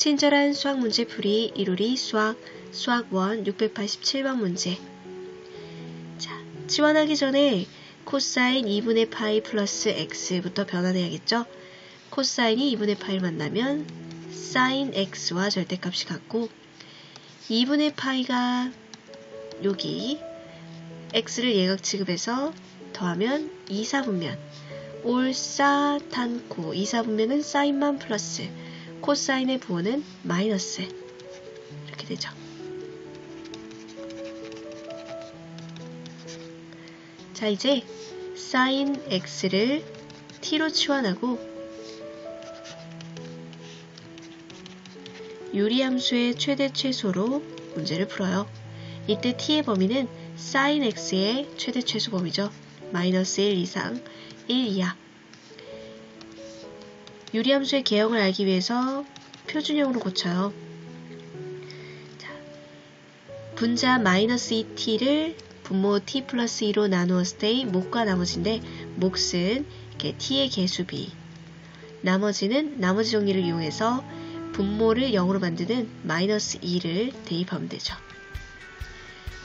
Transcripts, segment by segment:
친절한 수학 문제 풀이 이루리 수학 수학 1 687번 문제. 자, 지원하기 전에 코사인 2분의 파이 플러스 x부터 변환해야겠죠? 코사인이 2분의 파이를 만나면 사인 x와 절대값이 같고 2분의 파이가 여기 x를 예각 취급해서 더하면 2, 4분면 올사탄코 2, 4분면은 사인만 플러스 코사인의 부호는 마이너스 이렇게 되죠. 자 이제 사인 x를 t로 치환하고 유리함수의 최대 최소로 문제를 풀어요. 이때 t의 범위는 sin x의 최대 최소 범위죠. 마이너스 1 이상 1 이하. 유리함수의 개형을 알기 위해서 표준형으로 고쳐요. 자, 분자 마이너스 2t를 분모 t 플러스 2로 나누었을 때의 목과 나머지인데 이렇게 t의 개수비 나머지는 나머지 정리를 이용해서 분모를 0으로 만드는 마이너스 2를 대입하면 되죠.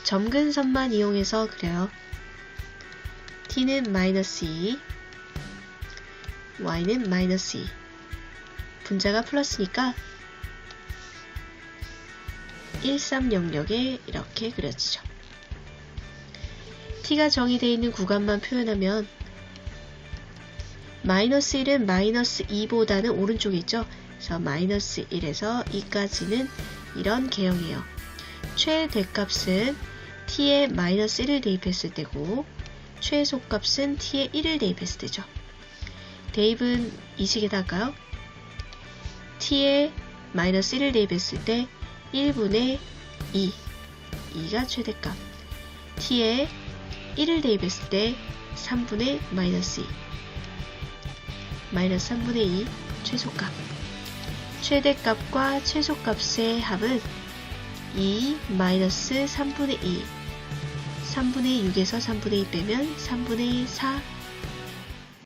점근선만 이용해서 그래요. t는 마이너스 2, y는 마이너스 2. 분자가 플러스니까 13영역에 이렇게 그려지죠. t가 정의되어 있는 구간만 표현하면 마이너스 1은 마이너스 2보다는 오른쪽에 있죠. 그래서 마이너스 1에서 2까지는 이런 개형이에요. 최대값은 t에 마이너스 1을 대입했을 때고 최소값은 t에 1을 대입했을 때죠. 대입은 이 식에다 할까요? t에 마이너스 1을 대입했을 때 1분의 2, 2가 최대값 t에 1을 대입했을 때 3분의 마이너스 2 마이너스 3분의 2 최소값 최대값과 최소값의 합은 2 마이너스 3분의 2 3분의 6에서 3분의 2 빼면 3분의 4